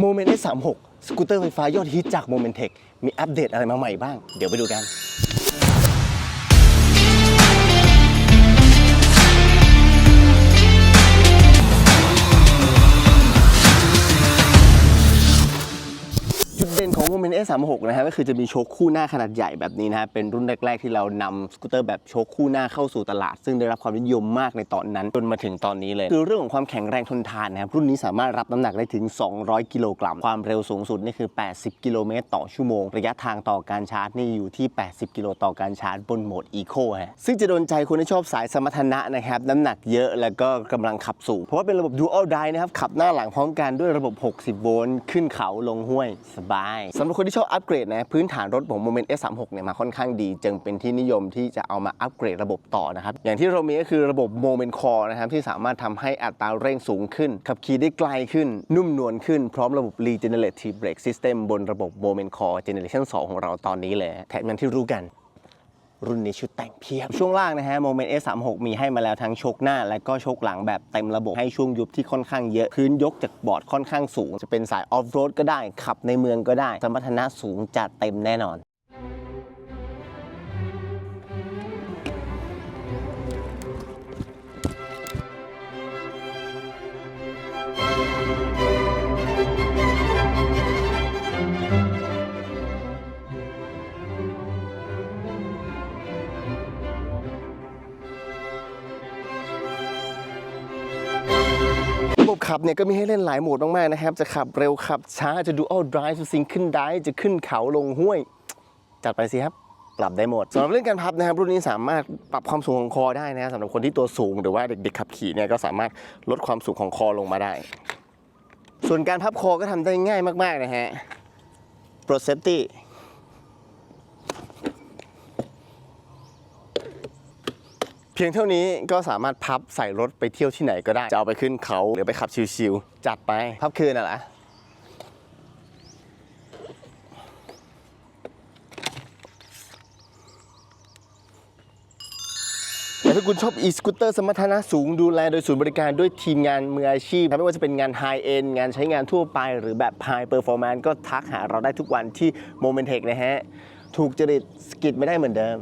โมเมนต์ S36 สกูตเตอร์ไฟฟ้ายอดฮิตจากโมเมนเทคมีอัปเดตอะไรมาใหม่บ้าง เดี๋ยวไปดูกัน จุดเด่นของ Moment S36 นะฮะก็คือจะมีโชคคู่หน้าขนาดใหญ่แบบนี้นะฮะเป็นรุ่นแรก ๆ ที่เรานำสกูตเตอร์แบบโชคคู่หน้าเข้าสู่ตลาด ซึ่งได้รับความนิยมมากในตอนนั้นจนมาถึงตอนนี้เลยคือเรื่องของความแข็งแรงทนทานนะครับรุ่นนี้สามารถรับน้ำหนักได้ถึง 200 กิโลกรัมความเร็วสูงสุดนี่คือ 80 กิโลเมตรต่อชั่วโมง ระยะทางต่อการชาร์จนี่อยู่ที่ 80 กิโลต่อการชาร์จบนโหมด Eco ฮะซึ่งจะโดนใจคนที่ชอบสายสมรรถนะนะครับน้ำหนักเยอะแล้วก็กำลังขับสูงเพราะว่าเป็นระบบ Dual Drive นะครับขับหน้าหลังพร้อมกันด้วยระบบ 60 โวลต์ขึ้นเขาลงห้วยสบายสำหรับคนที่ชอบอัปเกรดนะพื้นฐานรถผมโมเมนต์ S36 เนี่ยมาค่อนข้างดี จึงเป็นที่นิยมที่จะเอามาอัปเกรดระบบต่อนะครับอย่างที่เรามีก็คือระบบโมเมนต์คอนะครับที่สามารถทำให้อัตราเร่งสูงขึ้น ขับขี่ได้ไกลขึ้นนุ่มนวลขึ้นพร้อมระบบ Regenerative Brake System บนระบบ Moment Core Generation 2 ของเราตอนนี้เลยแถมยังที่รู้กัน รุ่นนี้ชุดแต่งเพียบ ช่วงล่างนะฮะโมเมนต์ S36 มีให้มาแล้วทั้งโชกหน้า และก็โชกหลังแบบเต็มระบบให้ช่วงยุบที่ค่อนข้างเยอะ พื้นยกจากบอร์ดค่อนข้างสูง จะเป็นสายออฟโรดก็ได้ ขับในเมืองก็ได้ สมรรถนะสูงจัดเต็มแน่นอน บบขับเนี่ยก็มีให้เล่นหลายโหมดมากๆนะครับ จะขับเร็วขับช้าจะดู all drive จะซิงขึ้นได้จะขึ้นเขาลงห้วย จัดไปสิครับปรับได้หมดสำหรับเรื่องการพับนะครับรุ่นนี้สามารถปรับความสูงของคอได้นะสำหรับคนที่ตัวสูงหรือว่าเด็กๆขับขี่เนี่ยก็สามารถลดความสูงของคอลงมาได้ ส่วนการพับคอก็ทำได้ง่ายมากๆนะฮะ Pro Safety เพียงเท่านี้ก็สามารถพับใส่รถไปเที่ยวที่ไหนก็ได้ จะเอาไปขึ้นเขาหรือไปขับชิวๆจัดไป พับคืนน่ะเหรอแต่ถ้าคุณชอบ e-scooter สมรรถนะสูงดูแลโดยศูนย์บริการด้วยทีมงานมืออาชีพ ไม่ว่าจะเป็นงาน High End งานใช้งานทั่วไป หรือแบบ High Performance ก็ทักหาเราได้ทุกวันที่ Moment Tech นะฮะ ถูกจริตสกิดไม่ได้เหมือนเดิม